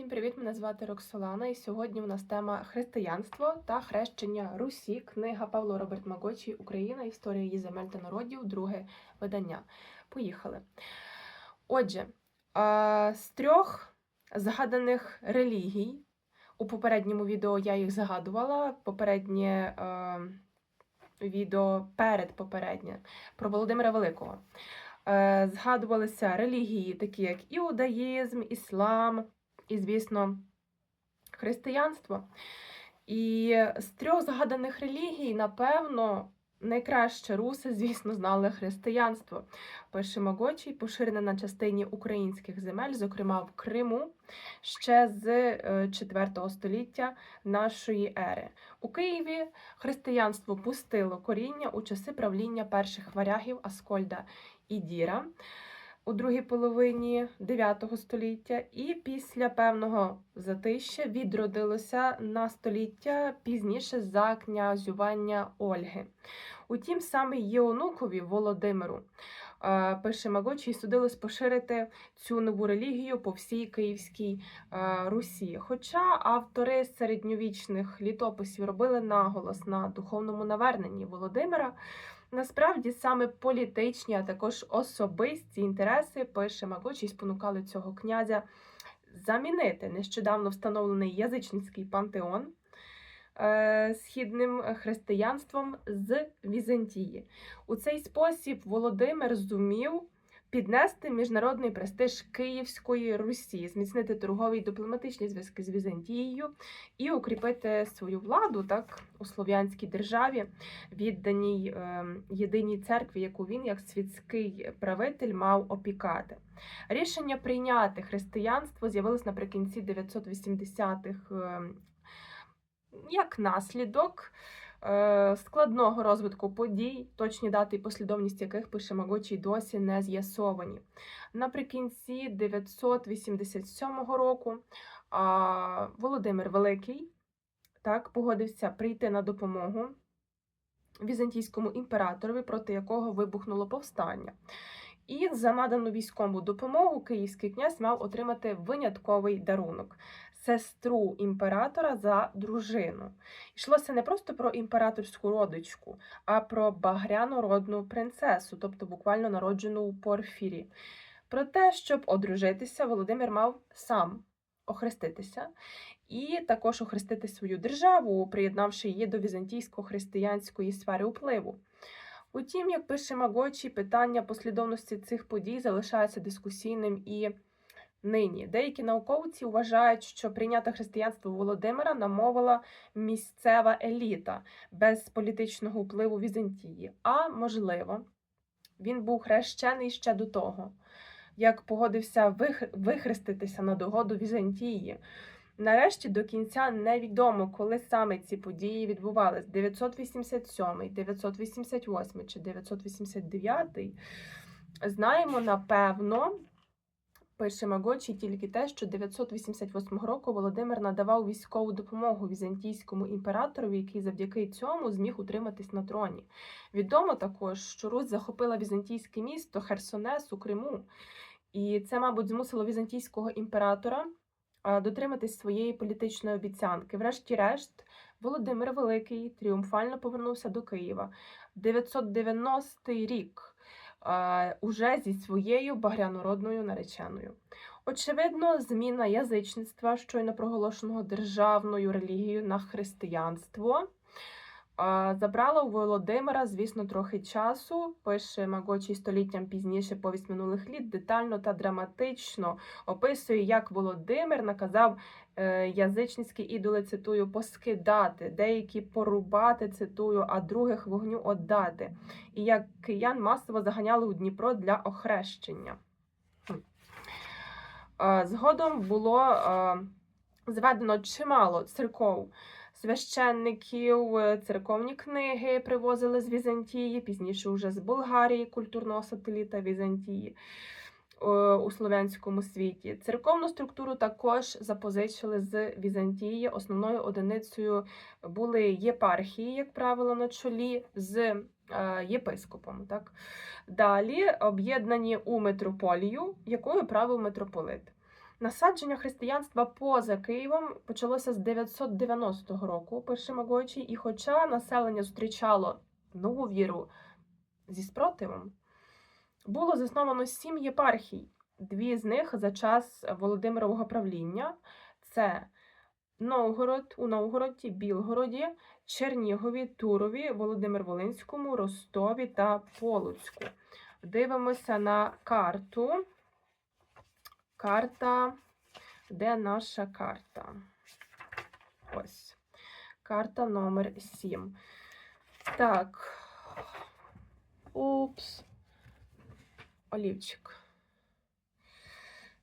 Всім привіт! Мене звати Роксолана, і сьогодні у нас тема християнство та хрещення Русі. Книга Павло Роберт Магочі Україна. Історія її земель та народів. Друге видання. Поїхали. Отже, з трьох згаданих релігій. У попередньому відео я їх згадувала. Попереднє відео перед попереднє про Володимира Великого. Е, згадувалися релігії, такі як іудаїзм, іслам звісно, християнство. І з трьох згаданих релігій, напевно, найкраще руси, звісно, знали християнство. Пише Магочій, поширене на частині українських земель, зокрема в Криму, ще з е, 4 століття нашої ери. У Києві християнство пустило коріння у часи правління перших варягів Аскольда і Діра у другій половині 9 століття, і після певного затища відродилося на століття пізніше за князювання Ольги. Утім, саме її онукові Володимиру пише Магочій, судилось поширити цю нову релігію по всій Київській Русі. Хоча автори середньовічних літописів робили наголос на духовному наверненні Володимира. Насправді саме політичні, а також особисті інтереси, пише Магочій, спонукали цього князя замінити нещодавно встановлений язичницький пантеон східним християнством з Візантії. У цей спосіб Володимир зумів піднести міжнародний престиж Київської Русі, зміцнити торгові і дипломатичні зв'язки з Візантією і укріпити свою владу так у слов'янській державі, відданій е, єдиній церкві, яку він, як світський правитель, мав опікати. Рішення прийняти християнство з'явилось наприкінці 980-х е, як наслідок е, складного розвитку подій, точні дати і послідовність яких пише Магочій досі не з'ясовані. Наприкінці 987 року Володимир Великий так, погодився прийти на допомогу візантійському імператорові, проти якого вибухнуло повстання. І за надану військову допомогу київський князь мав отримати винятковий дарунок сестру імператора за дружину. Йшлося не просто про імператорську родичку, а про багряну родну принцесу, тобто буквально народжену у порфірі. Про те, щоб одружитися, Володимир мав сам охреститися і також охрестити свою державу, приєднавши її до візантійсько-християнської сфери впливу. Утім, як пише Магочі, питання послідовності цих подій залишається дискусійним і нині. Деякі науковці вважають, що прийняти християнство Володимира намовила місцева еліта без політичного впливу Візантії. А можливо, він був хрещений ще до того, як погодився вих- вихреститися на догоду Візантії. Нарешті до кінця невідомо, коли саме ці події відбувались 987, 988 чи 989. Знаємо напевно, пише Магочі тільки те, що 988 року Володимир надавав військову допомогу візантійському імператорові, який завдяки цьому зміг утриматись на троні. Відомо також, що Русь захопила візантійське місто Херсонес у Криму, і це, мабуть, змусило візантійського імператора дотриматись своєї політичної обіцянки. Врешті-решт, Володимир Великий тріумфально повернувся до Києва. 990 рік уже зі своєю багрянородною нареченою. Очевидно, зміна язичництва, щойно проголошеного державною релігією на християнство, забрала у Володимира, звісно, трохи часу. Пише Магочій століттям пізніше повість минулих літ, детально та драматично описує, як Володимир наказав е, язичницькі ідоли, цитую, поскидати, деякі порубати, цитую, а других вогню отдати. І як киян масово заганяли у Дніпро для охрещення. Е, Згодом було е, зведено чимало церков священників, е, церковні книги привозили з Візантії, пізніше вже з Болгарії, культурного сателіта Візантії е, у слов'янському світі. Церковну структуру також запозичили з Візантії. Основною одиницею були єпархії, як правило, на чолі з е, єпископом. Так? Далі об'єднані у митрополію, якою правив митрополит. Насадження християнства поза Києвом почалося з 990 року, пише Магочі, і хоча населення зустрічало нову віру зі спротивом, було засновано сім єпархій. Дві з них за час Володимирового правління це Новгород у Новгороді, Білгороді, Чернігові, Турові, Володимир Волинському, Ростові та Полоцьку. Дивимося на карту. Карта. Де наша карта? Ось. Карта номер 7. Так. Упс. Олівчик.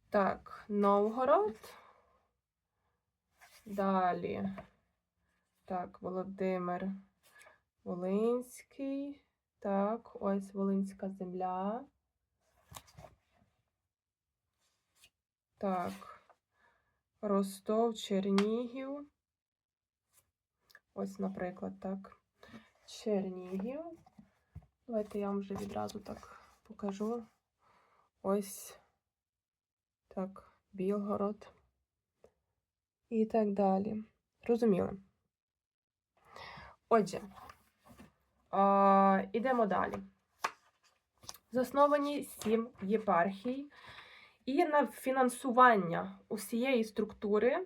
Так, Новгород. Далі. Так, Володимир Волинський. Так, ось Волинська земля. Так. Ростов, Чернігів. Ось, наприклад, так. Чернігів. Давайте я вам вже відразу так покажу. Ось так, Білгород. І так далі. Розуміли? Отже, а, ідемо далі. Засновані сім єпархій. І на фінансування усієї структури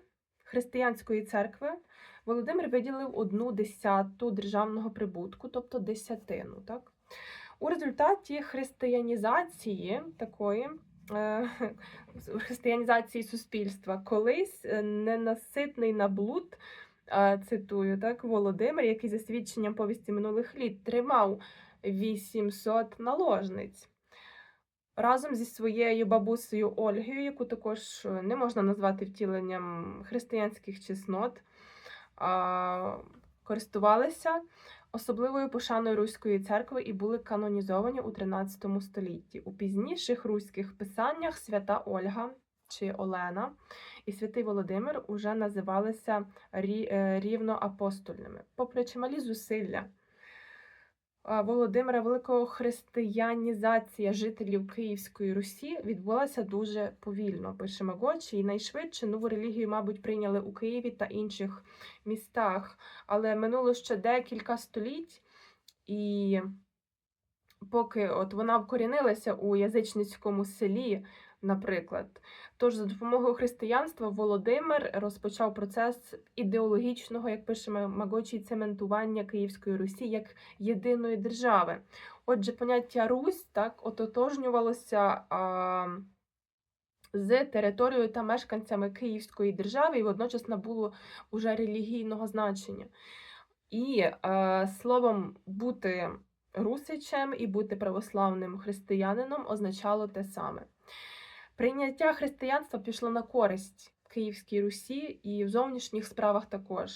християнської церкви Володимир виділив одну десяту державного прибутку, тобто десятину. Так? У результаті християнізації такої е, християнізації суспільства колись е, ненаситний на блуд, е, цитую, так, Володимир, який за свідченням повісті минулих літ тримав 800 наложниць. Разом зі своєю бабусею Ольгою, яку також е, не можна назвати втіленням християнських чеснот, користувалися особливою пошаною Руської церкви і були канонізовані у 13 столітті. У пізніших руських писаннях свята Ольга чи Олена і святий Володимир уже називалися е, рівноапостольними. Попри чималі зусилля Володимира Великого християнізація жителів Київської Русі відбулася дуже повільно, пише Магочі, і найшвидше нову релігію, мабуть, прийняли у Києві та інших містах. Але минуло ще декілька століть, і поки от вона вкорінилася у язичницькому селі, наприклад. Тож, за допомогою християнства Володимир розпочав процес ідеологічного, як пише Магочі, цементування Київської Русі як єдиної держави. Отже, поняття Русь так ототожнювалося а, з територією та мешканцями Київської держави і водночас набуло уже релігійного значення. І е, словом бути русичем і бути православним християнином означало те саме. Прийняття християнства пішло на користь Київській Русі і в зовнішніх справах також,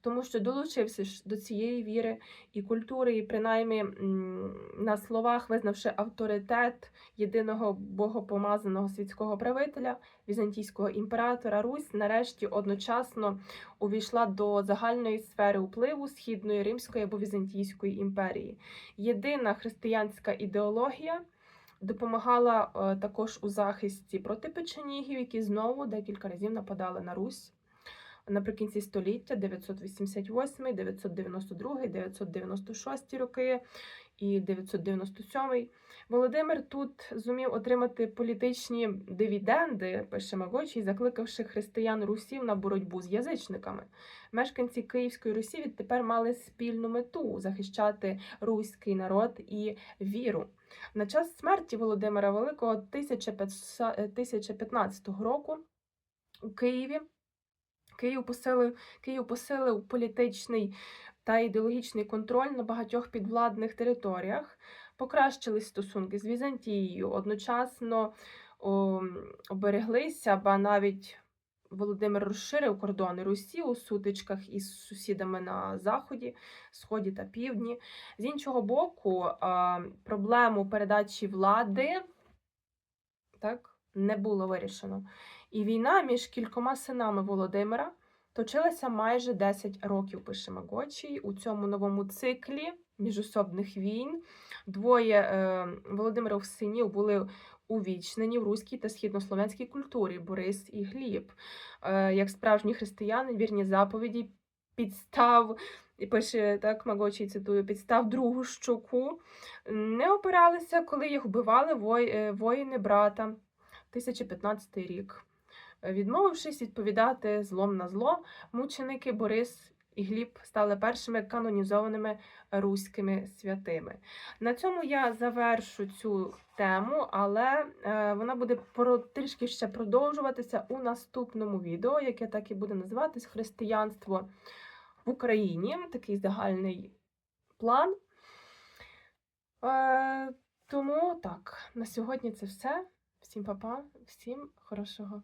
тому що долучився до цієї віри і культури, і принаймні на словах визнавши авторитет єдиного богопомазаного світського правителя, візантійського імператора, Русь нарешті одночасно увійшла до загальної сфери впливу Східної Римської або Візантійської імперії. Єдина християнська ідеологія допомагала е, також у захисті проти печенігів, які знову декілька разів нападали на Русь наприкінці століття 988, 992, 996 роки і 997. Володимир тут зумів отримати політичні дивіденди, пише Магочі, закликавши християн русів на боротьбу з язичниками. Мешканці Київської Русі відтепер мали спільну мету захищати руський народ і віру. На час смерті Володимира Великого 1015 року у Києві Київ посилив, Київ посилив політичний та ідеологічний контроль на багатьох підвладних територіях, покращили стосунки з Візантією, одночасно о, обереглися, ба навіть Володимир розширив кордони Русі у сутичках із сусідами на заході, сході та півдні. З іншого боку, проблему передачі влади так, не було вирішено. І війна між кількома синами Володимира точилася майже 10 років, пише Магочій. У цьому новому циклі міжособних війн двоє е, Володимиров синів були увічнені в руській та східнослов'янській культурі Борис і Гліб. Е, Як справжні християни, вірні заповіді, підстав, і пише так, Магочі цитую, підстав другу щоку, не опиралися, коли їх вбивали е, воїни брата. 1015 рік. Відмовившись відповідати злом на зло, мученики Борис і Гліб стали першими канонізованими руськими святими. На цьому я завершу цю тему, але е, вона буде про трішки ще продовжуватися у наступному відео, яке так і буде називатись Християнство в Україні. Такий загальний план. Е, тому так, на сьогодні це все. Всім па-па, всім хорошого